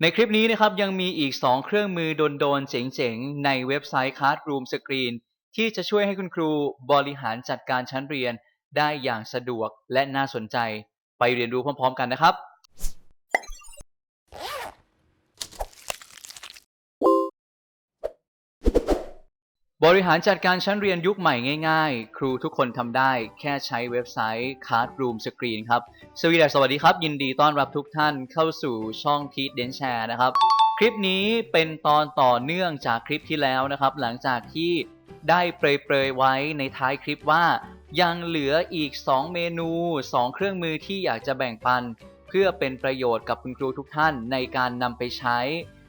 ในคลิปนี้นะครับยังมีอีก 2 เครื่องมือโดนๆ เจ๋งๆ ในเว็บไซต์ Classroom Screen ที่จะช่วยให้คุณครูบริหารจัดการชั้นเรียนได้อย่างสะดวกและน่าสนใจ ไปเรียนรู้พร้อมๆ กันนะครับ บริหารจัดการชั้นเรียนยุคใหม่ง่ายๆ ครูทุกคนทำได้แค่ใช้เว็บไซต์ Classroom Screen ครับ สวีดัสวัสดีครับ ยินดีต้อนรับทุกท่านเข้าสู่ช่อง Teach d e n Share นะครับ คลิปนี้เป็นตอนต่อเนื่องจากคลิปที่แล้วนะครับ หลังจากที่ได้เปรยๆไว้ในท้ายคลิปว่า ยังเหลืออีก 2 เมนู 2 เครื่องมือที่อยากจะแบ่งปัน เพื่อเป็นประโยชน์กับคุณครูทุกท่านในการนำไปใช้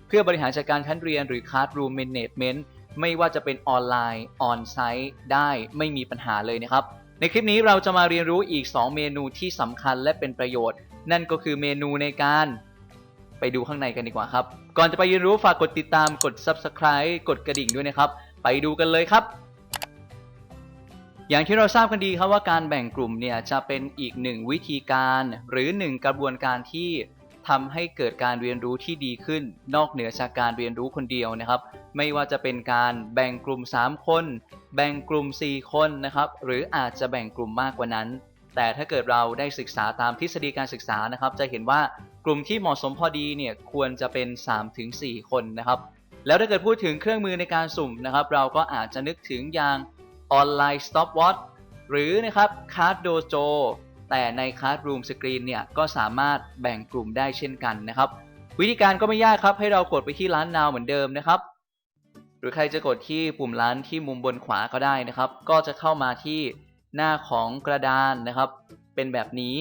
เพื่อบริหารจัดการชั้นเรียนหรือ Classroom Management ไม่ว่าจะเป็นออนไลน์ออนไซต์ได้ไม่มีปัญหาเลยนะครับ ในคลิปนี้เราจะมาเรียนรู้อีก 2 เมนูที่สำคัญและเป็นประโยชน์ นั่นก็คือเมนูในการไปดูข้างในกันดีกว่าครับ ก่อนจะไปเรียนรู้ฝากกดติดตามกด Subscribe กดกระดิ่งด้วยนะครับ ไปดูกันเลยครับอย่างที่เราทราบกันดีครับว่าการแบ่งกลุ่มเนี่ยจะเป็นอีกหนึ่งวิธีการ หรือหนึ่งกระบวนการที่ ทำให้เกิดการเรียนรู้ที่ดีขึ้น นอกเหนือจากการเรียนรู้คนเดียวนะครับ ไม่ว่าจะเป็นการแบ่งกลุ่ม 3 คน แบ่งกลุ่ม 4 คนนะครับ หรืออาจจะแบ่งกลุ่มมากกว่านั้น แต่ถ้าเกิดเราได้ศึกษาตามทฤษฎีการศึกษานะครับ จะเห็นว่ากลุ่มที่เหมาะสมพอดีเนี่ยควรจะเป็น 3-4 คนนะครับ แล้วถ้าเกิดพูดถึงเครื่องมือในการสุ่มนะครับ เราก็อาจจะนึกถึงอย่างออนไลน์ stopwatch หรือนะครับ Card Dojo แต่ใน Classroom Screen เนี่ยก็สามารถแบ่งกลุ่มได้เช่นกันนะครับ วิธีการก็ไม่ยากครับให้เรากดไปที่ร้านนาวเหมือนเดิมนะครับ หรือใครจะกดที่ปุ่มร้านที่มุมบนขวาก็ได้นะครับ ก็จะเข้ามาที่หน้าของกระดานนะครับ เป็นแบบนี้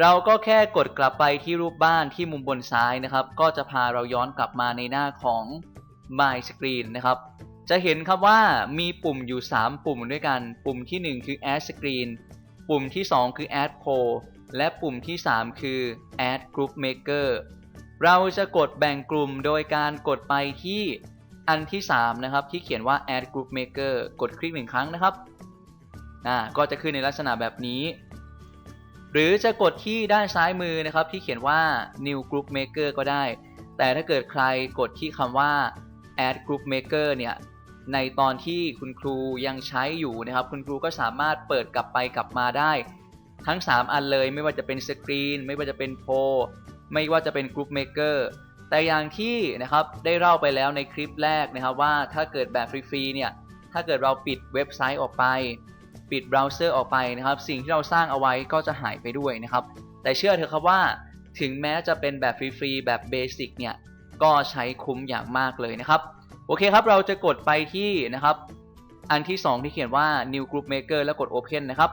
เราก็แค่กดกลับไปที่รูปบ้านที่มุมบนซ้ายนะครับ ก็จะพาเราย้อนกลับมาในหน้าของ My Screen นะครับจะเห็นครับว่ามีปุ่มอยู่ 3 ปุ่มด้วยกัน ปุ่มทีหนึ่1 คือ Add Screen ปุ่มที่ 2 คือ Add Poll และปุ่มที่ 3 คือ Add Group Maker เราจะกดแบ่งกลุ่มโดยการกดไปที่อันที่ 3 นะครับ ที่เขียนว่า Add Group Maker กดคลิกหนึ่งครั้งนะครับอ่าก็จะขึ้นในลักษณะแบบนี้ หรือจะกดที่ด้านซ้ายมือนะครับ ที่เขียนว่า New Group Maker ก็ได้ แต่ถ้าเกิดใครกดที่คำว่า Add Group Maker เนี่ย ในตอนที่คุณครูยังใช้อยู่นะครับ คุณครูก็สามารถเปิดกลับไปกลับมาได้ ทั้ง 3 อันเลยไม่ว่าจะเป็นสกรีนไม่ว่าจะเป็นโพไม่ว่าจะเป็นกรุ๊ปเมเกอร์แต่อย่างที่นะครับได้เล่าไปแล้วในคลิปแรกนะครับว่าถ้าเกิดแบบฟรีๆเนี่ยถ้าเกิดเราปิดเว็บไซต์ออกไป ปิดเบราว์เซอร์ออกไปนะครับ สิ่งที่เราสร้างเอาไว้ก็จะหายไปด้วยนะครับ แต่เชื่อเถอะครับว่าถึงแม้จะเป็นแบบฟรีๆแบบเบสิกเนี่ยก็ใช้คุ้มอย่างมากเลยนะครับ โอเคครับ เราจะกดไปที่นะครับ อันที่ 2 ที่เขียนว่า new group maker แล้วกด open นะครับ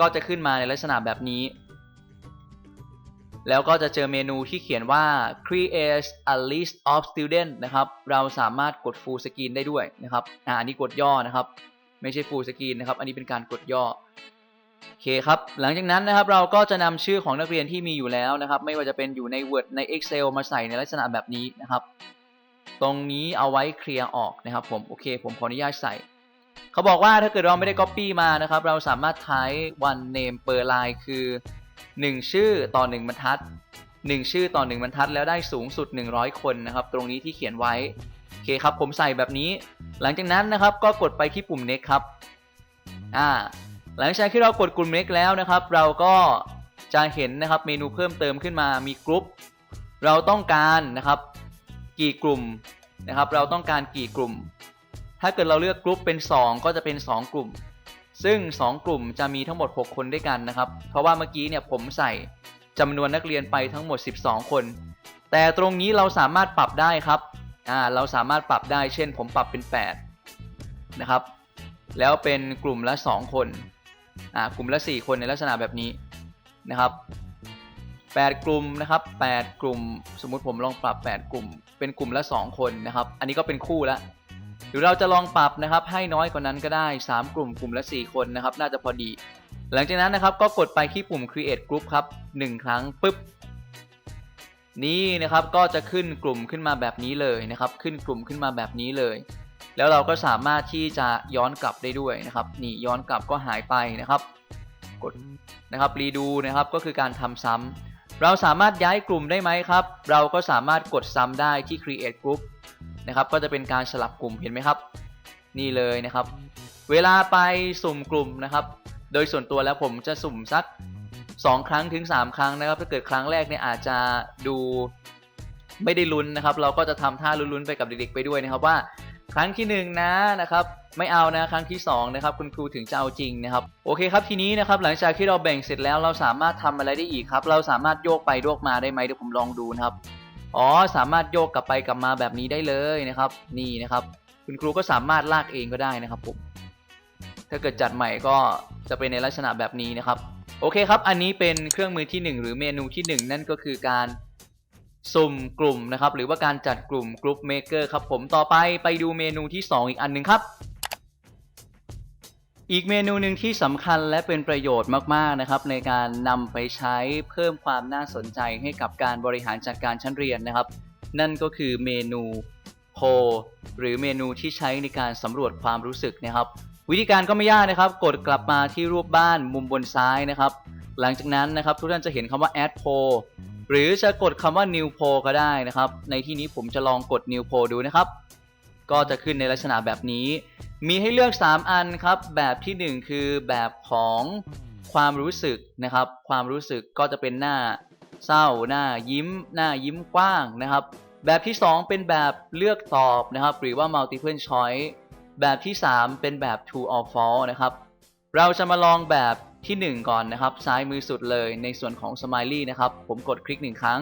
ก็จะขึ้นมาในลักษณะแบบนี้ แล้วก็จะเจอเมนูที่เขียนว่า create a list of students นะครับ เราสามารถกด full screen ได้ด้วยนะครับ อ่าอันนี้กดย่อนะครับ ไม่ใช่ full screen นะครับ อันนี้เป็นการกดย่อโอเคครับ หลังจากนั้นนะครับเราก็จะนำชื่อของนักเรียนที่มีอยู่แล้วนะครับ ไม่ว่าจะเป็นอยู่ใน Word ใน Excel มาใส่ในลักษณะแบบนี้นะครับ ตรงนี้เอาไว้เคลียร์ออกนะครับผมโอเค ผมขออนุญาตใส่ เขาบอกว่าถ้าเกิดเราไม่ได้ Copy มานะครับ เราสามารถใช้ one name per line คือ 1 ชื่อต่อ 1 บรรทัด 1 ชื่อต่อ 1 บรรทัด แล้วได้สูงสุด 100 คนนะครับ ตรงนี้ที่เขียนไว้โอเคครับผมใส่แบบนี้ หลังจากนั้นนะครับก็กดไปที่ปุ่ม next ครับอ่าหลังจากที่เรากดกลุ่ม next แล้วนะครับ เราก็จะเห็นนะครับเมนูเพิ่มเติมขึ้นมามีกลุ่มเราต้องการนะครับ กี่กลุ่มนะครับ เราต้องการกี่กลุ่ม ถ้าเกิดเราเลือกกลุ่มเป็น 2 ก็จะเป็น 2 กลุ่ม ซึ่ง 2 กลุ่มจะมีทั้งหมด 6 คนด้วยกันนะครับ เพราะว่าเมื่อกี้เนี่ยผมใส่จำนวนนักเรียนไปทั้งหมด 12 คน แต่ตรงนี้เราสามารถปรับได้ครับอ่าเราสามารถปรับได้เช่น ผมปรับเป็น 8 นะครับ แล้วเป็นกลุ่มละ 2 คนอ่ากลุ่มละ 4 คนในลักษณะแบบนี้นะครับ 8 กลุ่มนะครับ 8 กลุ่ม สมมุติผมลองปรับ 8 กลุ่ม เป็นกลุ่มละ 2 คนนะครับ อันนี้ก็เป็นคู่ล้วหรือเราจะลองปรับนะครับ ให้น้อยกว่านั้นก็ได้ 3 กลุ่มกลุ่มละ 4 คนนะครับ น่าจะพอดี หลังจากนั้นนะครับก็กดไปที่ปุ่ม create group ครับ 1 ครั้งปึ๊บ นี่นะครับก็จะขึ้นกลุ่มขึ้นมาแบบนี้เลยนะครับ ขึ้นกลุ่มขึ้นมาแบบนี้เลย แล้วเราก็สามารถที่จะย้อนกลับได้ด้วยนะครับ นี่ย้อนกลับก็หายไปนะครับ กดนะครับรีดูนะครับก็คือการทำซ้ำ เราสามารถย้ายกลุ่มได้ไหมครับ เราก็สามารถกดซ้ำได้ที่ create group นะครับ ก็จะเป็นการสลับกลุ่มเห็นไหมครับ นี่เลยนะครับ เวลาไปสุ่มกลุ่มนะครับ โดยส่วนตัวแล้วผมจะสุ่มสัก 2 ครั้งถึง 3 ครั้งนะครับ ถ้าเกิดครั้งแรกเนี่ยอาจจะดูไม่ได้ลุ้นนะครับ เราก็จะทำท่าลุ้นๆไปกับเด็กๆไปด้วยนะครับว่า ครั้งที่1นงนะนะครับไม่เอานะครั้งที่2นะครับคุณครูถึงจะเอาจริงนะครับโอเคครับทีนี้นะครับหลังจากที่เราแบ่งเสร็จแล้วเราสามารถทำอะไรได้อีกครับ เราสามารถโยกไปโยกมาได้ไหมเดี๋ยวผมลองดูนะครับอ๋อสามารถโยกกลับไปกลับมาแบบนี้ได้เลยนะครับนี่นะครับ คุณครูก็สามารถลากเองก็ได้นะครับผมถ้าเกิดจัดใหม่ก็จะเป็นในลักษณะแบบนี้นะครับโอเคครับ อันนี้เป็นเครื่องมือที่ 1 หรือเมนูที่ 1 นั่นก็คือการ สุ่มกลุ่มนะครับ หรือว่าการจัดกลุ่ม Group Maker ครับผมต่อไปไปดูเมนูที่ 2 อีกอันหนึ่งครับ อีกเมนูหนึ่งที่สำคัญและเป็นประโยชน์มากๆนะครับ ในการนำไปใช้เพิ่มความน่าสนใจให้กับการบริหารจัดการชั้นเรียนนะครับ นั่นก็คือเมนูโพหรือเมนูที่ใช้ในการสำรวจความรู้สึกนะครับ วิธีการก็ไม่ยากนะครับ กดกลับมาที่รูปบ้านมุมบนซ้ายนะครับ หลังจากนั้นนะครับทุกท่านจะเห็นคำว่า add poll หรือจะกดคำว่า new poll ก็ได้นะครับ ในที่นี้ผมจะลองกด new poll ดูนะครับ ก็จะขึ้นในลักษณะแบบนี้ มีให้เลือก 3 อันครับ แบบทีหนึ่1 คือแบบของความรู้สึกนะครับ ความรู้สึกก็จะเป็นหน้าเศร้าหน้ายิ้ม หน้ายิ้มกว้างนะครับ แบบที่ 2 เป็นแบบเลือกตอบนะครับ หรือว่า multiple choice แบบที่ 3 เป็นแบบ true or false นะครับ เราจะมาลองแบบ ที่ 1 ก่อนนะครับ ซ้ายมือสุดเลยในส่วนของ smiley นะครับ ผมกดคลิก 1 ครั้ง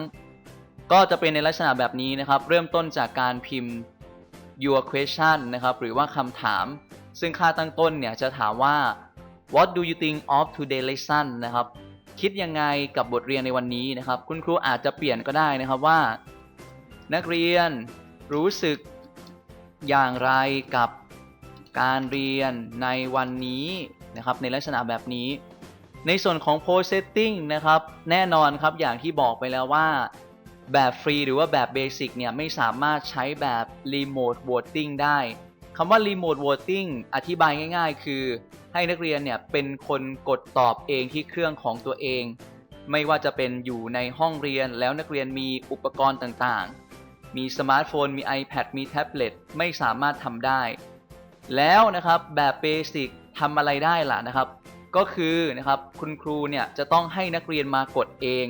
ก็จะเป็นในลักษณะแบบนี้นะครับ เริ่มต้นจากการพิมพ์ your question นะครับ หรือว่าคำถาม ซึ่งค่าตั้งต้นเนี่ยจะถามว่า what do you think of today lesson นะครับ คิดยังไงกับบทเรียนในวันนี้นะครับ คุณครูอาจจะเปลี่ยนก็ได้นะครับว่า นักเรียนรู้สึกอย่างไรกับการเรียนในวันนี้ นะครับในลักษณะแบบนี้ ในส่วนของ post setting นะครับแน่นอนครับอย่างที่บอกไปแล้วว่าแบบฟรีหรือว่าแบบเบสิกเนี่ยไม่สามารถใช้แบบ remote voting ได้คำว่า remote voting อธิบายง่าย ๆ คือ ให้นักเรียนเนี่ยเป็นคนกดตอบเองที่เครื่องของตัวเอง ไม่ว่าจะเป็นอยู่ในห้องเรียนแล้วนักเรียนมีอุปกรณ์ต่างๆ มีสมาร์ทโฟน มี iPad มีแท็บเล็ตไม่สามารถทำได้ แล้วนะครับแบบเบสิก ทำอะไรได้ล่ะนะครับ ก็คือนะครับคุณครูเนี่ยจะต้องให้นักเรียนมากดเอง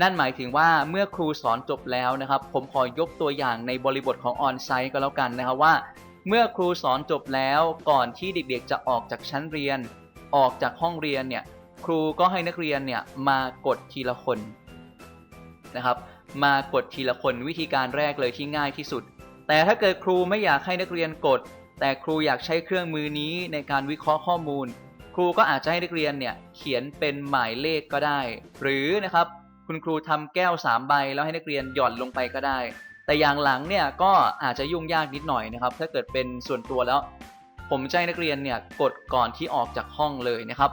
นั่นหมายถึงว่าเมื่อครูสอนจบแล้วนะครับ ผมขอยกตัวอย่างในบริบทของออนไซต์ก็แล้วกันนะครับว่า เมื่อครูสอนจบแล้วก่อนที่เด็กๆ จะออกจากชั้นเรียน ออกจากห้องเรียนเนี่ยครูก็ให้นักเรียนเนี่ยมากดทีละคนนะครับมากดทีละคนวิธีการแรกเลยที่ง่ายที่สุด แต่ถ้าเกิดครูไม่อยากให้นักเรียนกด แต่ครูอยากใช้เครื่องมือนี้ในการวิเคราะห์ข้อมูล ครูก็อาจจะให้นักเรียนเนี่ยเขียนเป็นหมายเลขก็ได้ หรือนะครับคุณครูทำแก้ว 3 ใบ แล้วให้นักเรียนหย่อนลงไปก็ได้ แต่อย่างหลังเนี่ยก็อาจจะยุ่งยากนิดหน่อยนะครับ ถ้าเกิดเป็นส่วนตัวแล้ว ผมจะให้นักเรียนเนี่ยกดก่อนที่ออกจากห้องเลยนะครับ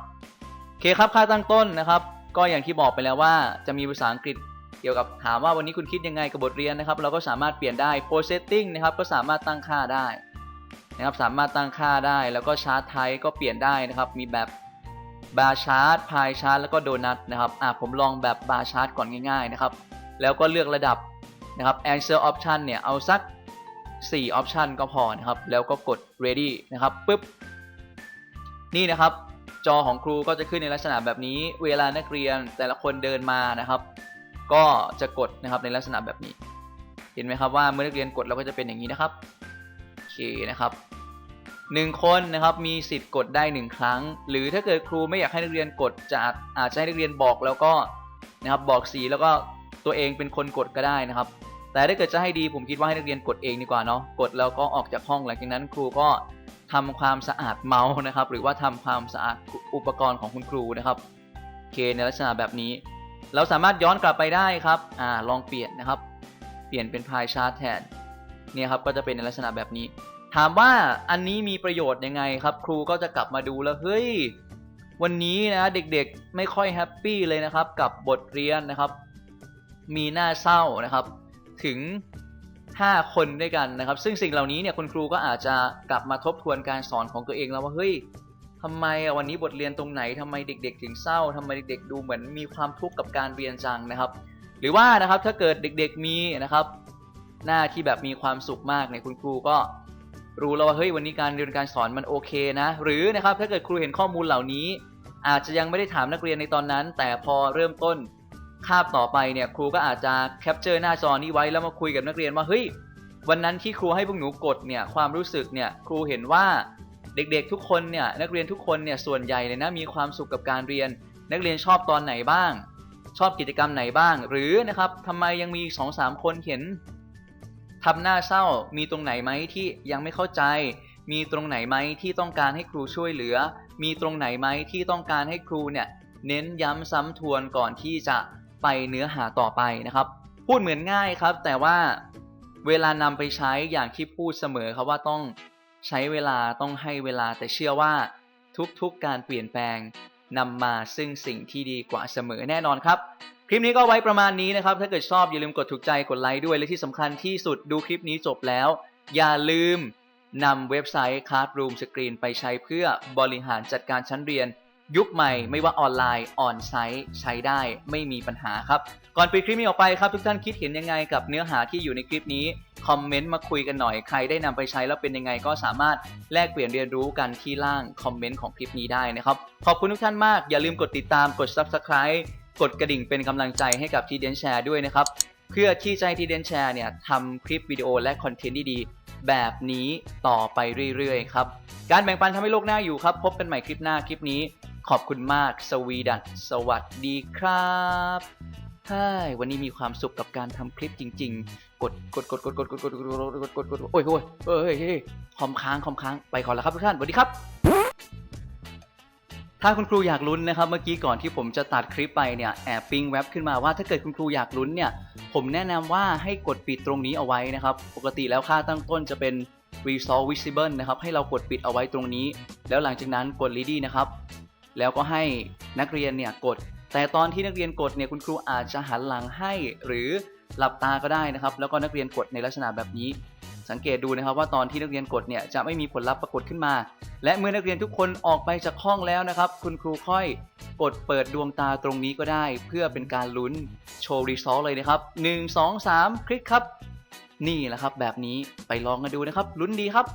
โอเคครับค่าตั้งต้นนะครับ ก็อย่างที่บอกไปแล้วว่าจะมีภาษาอังกฤษเกี่ยวกับถามว่าวันนี้คุณคิดยังไงกับบทเรียนนะครับ เราก็สามารถเปลี่ยนได้ post setting นะครับก็สามารถตั้งค่าได้ นะครับสามารถตั้งค่าได้แล้วก็ชาร์ตไทป์ก็เปลี่ยนได้นะครับ มีแบบบาร์ชาร์ตพายชาร์ตแล้วก็โดนัทนะครับอ่าผมลองแบบบาร์ชาร์ตก่อนง่ายๆนะครับ แล้วก็เลือกระดับนะครับ answer option เนี่ยเอาสัก 4 option ก็พอนะครับ แล้วก็กด ready นะครับปึ๊บ นี่นะครับ จอของครูก็จะขึ้นในลักษณะแบบนี้ เวลานักเรียนแต่ละคนเดินมานะครับ ก็จะกดนะครับในลักษณะแบบนี้ เห็นไหมครับว่าเมื่อนักเรียนกดเราก็จะเป็นอย่างนี้นะครับ เคนะครับหนึ่งคนนะครับมีสิทธิ์กดได้1ครั้ง หรือถ้าเกิดครูไม่อยากให้นักเรียนกดจะอาจจะให้นักเรียนบอกแล้วก็นะครับบอกสีแล้วก็ตัวเองเป็นคนกดก็ได้นะครับ แต่ถ้าเกิดจะให้ดีผมคิดว่าให้นักเรียนกดเองดีกว่าเนาะกดแล้วก็ออกจากห้องหลังจากนั้นครูก็ทำความสะอาดเมาส์นะครับ หรือว่าทำความสะอาดอุปกรณ์ของคุณครูนะครับโอเคในลักษณะแบบนี้ เราสามารถย้อนกลับไปได้ครับอ่าลองเปลี่ยนนะครับ เปลี่ยนเป็นพายชาร์ตแทน เนี่ยครับก็จะเป็นในลักษณะแบบนี้ ถามว่าอันนี้มีประโยชน์ยังไงครับ ครูก็จะกลับมาดูแล้วเฮ้ยวันนี้นะเด็กๆไม่ค่อยแฮปปี้เลยนะครับ กับบทเรียนนะครับ มีหน้าเศร้านะครับ ถึง 5 คนด้วยกันนะครับ ซึ่งสิ่งเหล่านี้เนี่ยคุณครูก็อาจจะกลับมาทบทวนการสอนของตัวเองแล้วว่าเฮ้ยทำไมวันนี้บทเรียนตรงไหนทำไมเด็ก ๆ ถึงเศร้าทำไมเด็ก ๆ ดูเหมือนมีความทุกข์กับการเรียนจังนะครับ หรือว่านะครับถ้าเกิดเด็ก ๆมีนะครับ หน้าที่แบบมีความสุขมากเนี่ยคุณครูก็รู้แล้วว่าเฮ้ยวันนี้การเรียนการสอนมันโอเคนะ หรือนะครับถ้าเกิดครูเห็นข้อมูลเหล่านี้ อาจจะยังไม่ได้ถามนักเรียนในตอนนั้น แต่พอเริ่มต้นคาบต่อไปเนี่ยครูก็อาจจะแคปเจอร์หน้าจอนี้ไว้แล้วมาคุยกับนักเรียนว่าเฮ้ยวันนั้นที่ครูให้พวกหนูกดเนี่ยความรู้สึกเนี่ยครูเห็นว่าเด็กๆทุกคนเนี่ยนักเรียนทุกคนเนี่ยส่วนใหญ่เลยนะมีความสุขกับการเรียน นักเรียนชอบตอนไหนบ้าง ชอบกิจกรรมไหนบ้าง หรือนะครับทำไมยังมีสองสามคนเห็น ทำหน้าเศร้ามีตรงไหนไหมที่ยังไม่เข้าใจ มีตรงไหนไหมที่ต้องการให้ครูช่วยเหลือ มีตรงไหนไหมที่ต้องการให้ครูเนี่ยเน้นย้ำซ้ำทวนก่อนที่จะไปเนื้อหาต่อไปนะครับ พูดเหมือนง่ายครับ แต่ว่าเวลานำไปใช้อย่างที่พูดเสมอครับว่าต้องใช้เวลาต้องให้เวลาแต่เชื่อว่าทุกๆการเปลี่ยนแปลงนำมาซึ่งสิ่งที่ดีกว่าเสมอแน่นอนครับ คลิปนี้ก็ไว้ประมาณนี้นะครับ ถ้าเกิดชอบอย่าลืมกดถูกใจกดไลค์ด้วย และที่สำคัญที่สุดดูคลิปนี้จบแล้ว อย่าลืมนำเว็บไซต์ Classroom Screen ไปใช้เพื่อบริหารจัดการชั้นเรียน ยุคใหม่ไม่ว่าออนไลน์ออนไซต์ใช้ได้ไม่มีปัญหาครับ ก่อนปิดคลิปนี้ออกไปครับ ทุกท่านคิดเห็นยังไงกับเนื้อหาที่อยู่ในคลิปนี้คอมเมนต์มาคุยกันหน่อยใครได้นำไปใช้แล้วเป็นยังไงก็สามารถแลกเปลี่ยนเรียนรู้กันที่ล่างคอมเมนต์ของคลิปนี้ได้นะครับขอบคุณทุกท่านมากอย่าลืมกดติดตามกด Subscribe กดกระดิ่งเป็นกำลังใจให้กับทีเดนแชร์ด้วยนะครับ เพื่อที่จะให้ทีเดนแชร์เนี่ยทำคลิปวิดีโอและคอนเทนต์ดีๆ แบบนี้ต่อไปเรื่อยๆครับ การแบ่งปันทำให้โลกหน้าอยู่ครับ พบกันใหม่คลิปหน้าคลิปนี้ ขอบคุณมากสวีดัสสวัสดีครับเฮ้ยวันนี้มีความสุขกับการทำคลิปจริง ๆ กดกดกดกดกดกดกดกดกดกดกดโอ้ยโอ้ยเอ้ยเฮ้ยคอมค้างคอมค้างไปก่อนแล้วครับทุกท่านสวัสดีครับ ถ้าคุณครูอยากลุ้นนะครับเมื่อกี้ก่อนที่ผมจะตัดคลิปไปเนี่ยแอบปิงแว็บขึ้นมาว่าถ้าเกิดคุณครูอยากลุ้นเนี่ยผมแนะนำว่าให้กดปิดตรงนี้เอาไว้นะครับปกติแล้วค่าตั้งต้นจะเป็น resolve visible นะครับให้เรากดปิดเอาไว้ตรงนี้ แล้วหลังจากนั้นกด ready นะครับแล้วก็ให้นักเรียนเนี่ยกด แต่ตอนที่นักเรียนกดเนี่ยคุณครูอาจจะหันหลังให้ หรือหลับตาก็ได้นะครับแล้วก็นักเรียนกดในลักษณะแบบนี้ สังเกตดูนะครับว่าตอนที่นักเรียนกดเนี่ยจะไม่มีผลลัพธ์ปรากฏขึ้นมา และเมื่อนักเรียนทุกคนออกไปจากห้องแล้วนะครับ คุณครูค่อยกดเปิดดวงตาตรงนี้ก็ได้ เพื่อเป็นการลุ้นโชว์รีซอสเลยนะครับ 1 2 3 คลิกครับ นี่แหละครับ แบบนี้ไปลองกันดูนะครับลุ้นดีครับ